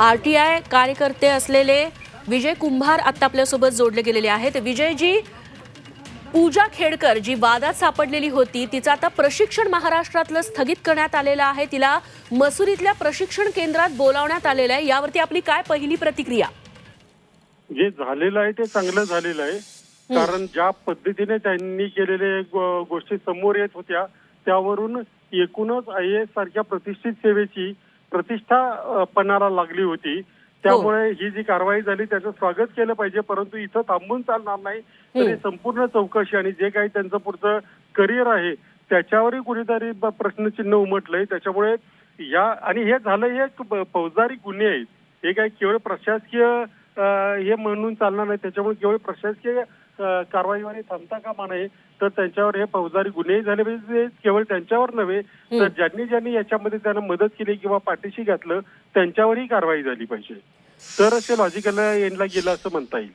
R T I कार्यकर्ते असलेले विजय कुंभार आत्ता आपल्यासोबत जोडले गेलेले आहेत. विजयजी पूजा खेडकर जी वादात सापडलेली होती तिचं आता प्रशिक्षण महाराष्ट्रातलं स्थगित करण्यात आलेलं आहे. तिला मसुरीतल्या प्रशिक्षण केंद्रात बोलावण्यात आलेलं आहे. यावरती आपली काय पहिली प्रतिक्रिया? जे झालेलं आहे ते चांगलं झालेलं आहे. कारण ज्या पद्धतीने त्यांनी केलेले गोष्टी समोर येत होत्या त्यावरून एकूणच आय एस सारख्या प्रतिष्ठित सेवेची प्रतिष्ठा पणाला लागली होती. त्यामुळे ही. जी कारवाई झाली त्याचं स्वागत केलं पाहिजे परंतु इथं थांबून चालणार नाही. तर ही संपूर्ण चौकशी आणि जे काही त्यांचं पुढचं करिअर आहे त्याच्यावरही कुणीतरी प्रश्नचिन्ह उमटलंय. त्याच्यामुळे या आणि हे झालं हे फौजदारी गुन्हे आहेत. हे काही केवळ प्रशासकीय हे म्हणून चालणार नाही. त्याच्यामुळे केवळ प्रशासकीय कारवाईवर थांबता कामा नये तर त्यांच्यावर हे फौजदारी गुन्हेही झाले. पाहिजे ते केवळ त्यांच्यावर नव्हे तर ज्यांनी ज्यांनी याच्यामध्ये त्यांना मदत केली किंवा पाठीशी घातलं त्यांच्यावरही कारवाई झाली पाहिजे. तरच ते लॉजिकल एंडला गेलं असं म्हणता येईल.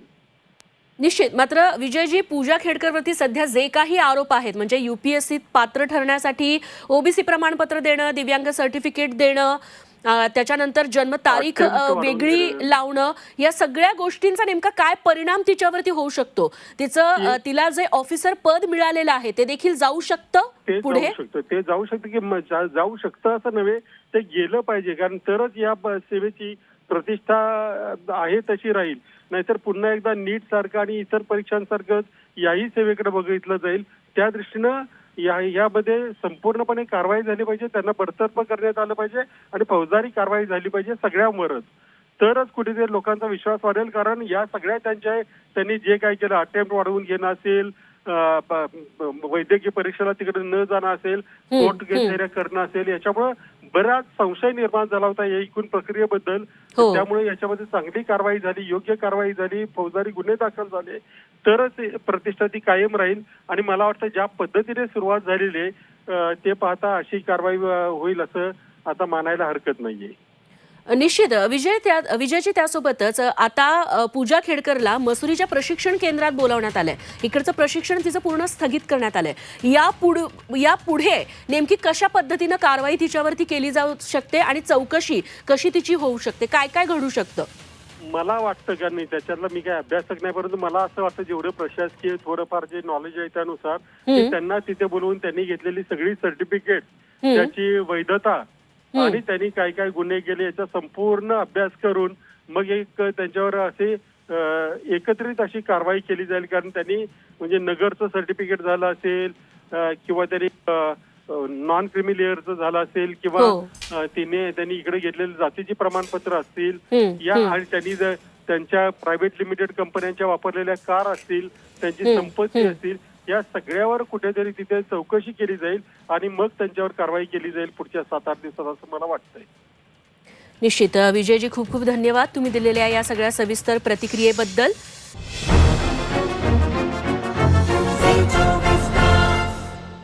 निश्चित. मात्र विजयजी पूजा खेडकरवरती सध्या जे काही आरोप आहेत म्हणजे युपीएससीत पात्र ठरण्यासाठी ओबीसी प्रमाणपत्र देणं दिव्यांग सर्टिफिकेट देणं त्याच्यानंतर जन्मतारीख वेगळी. लावणं या सगळ्या गोष्टींचा नेमका काय परिणाम तिच्यावरती होऊ शकतो? तिचं तिला जे ऑफिसर पद मिळालेलं आहे ते देखील जाऊ शकतं ते पुढे? जाऊ शकतं. ते जाऊ शकतं की जाऊ शकतं असं नव्हे ते गेलं पाहिजे. कारण तरच या सेवेची प्रतिष्ठा आहे तशी राहील. नाहीतर पुन्हा एकदा नीट सारखं आणि इतर परीक्षांसारखं याही सेवेकडे बघितलं जाईल. त्या दृष्टीनं या यामध्ये संपूर्णपणे कारवाई झाली पाहिजे त्यांना बडतर्फ करण्यात आलं पाहिजे आणि फौजदारी कारवाई झाली पाहिजे सगळ्यांवरच. तरच कुठेतरी लोकांचा विश्वास वाढेल कारण या सगळ्या त्यांच्या त्यांनी जे काही केलं अटेम्प्ट वाढवून घेणं असेल वैद्यकीय परीक्षेला तिकडे न जाणं असेल कोर्ट घेणं करणं असेल याच्यामुळे बराच संशय निर्माण झाला होता या एकूण प्रक्रियेबद्दल. हो. त्यामुळे याच्यामध्ये चांगली कारवाई झाली योग्य कारवाई झाली फौजदारी गुन्हे दाखल झाले तरच प्रतिष्ठा ती कायम राहील. आणि मला वाटतं ज्या पद्धतीने सुरुवात झालेली आहे ते पाहता अशी कारवाई होईल असं आता मानायला हरकत नाहीये. निश्चित. विजय त्या विजयची त्यासोबतच आता पूजा खेडकरला मसुरीच्या प्रशिक्षण केंद्रात बोलावण्यात आलंय. इकडचं प्रशिक्षण तिचं पूर्ण स्थगित करण्यात आलंय. या पुढ या पुढे नेमकी कशा पद्धतीनं कारवाई तिच्यावरती केली जाऊ शकते आणि चौकशी कशी तिची होऊ शकते? काय काय घडू शकतं? मला वाटतं का नाही त्याच्यातला मी काही अभ्यासक नाही परंतु मला असं वाटतं जेवढं प्रशासकीय थोडंफार जे नॉलेज आहे त्यानुसार त्यांना तिथे बोलवून त्यांनी घेतलेली सगळी सर्टिफिकेट त्याची वैधता आणि त्यांनी काय काय गुन्हे केले याचा संपूर्ण अभ्यास करून मग एक त्यांच्यावर असे एकत्रित अशी कारवाई केली जाईल. कारण त्यांनी म्हणजे नगरचं सर्टिफिकेट झालं असेल किंवा त्यांनी नॉन क्रिमी लेअरचं झालं असेल किंवा तिने त्यांनी इकडे घेतलेले जातीची प्रमाणपत्र असतील या आणि त्यांनी त्यांच्या प्रायव्हेट लिमिटेड कंपन्यांच्या वापरलेल्या कार असतील त्यांची संपत्ती असतील या सगळ्यावर कुठेतरी तिथे चौकशी केली जाईल आणि मग त्यांच्यावर कारवाई केली जाईल पुढच्या सात आठ दिवसात असं मला वाटतंय. निश्चित. विजयजी खूप खूप धन्यवाद. तुम्ही दिलेल्या या सगळ्या सविस्तर प्रतिक्रियेबद्दल.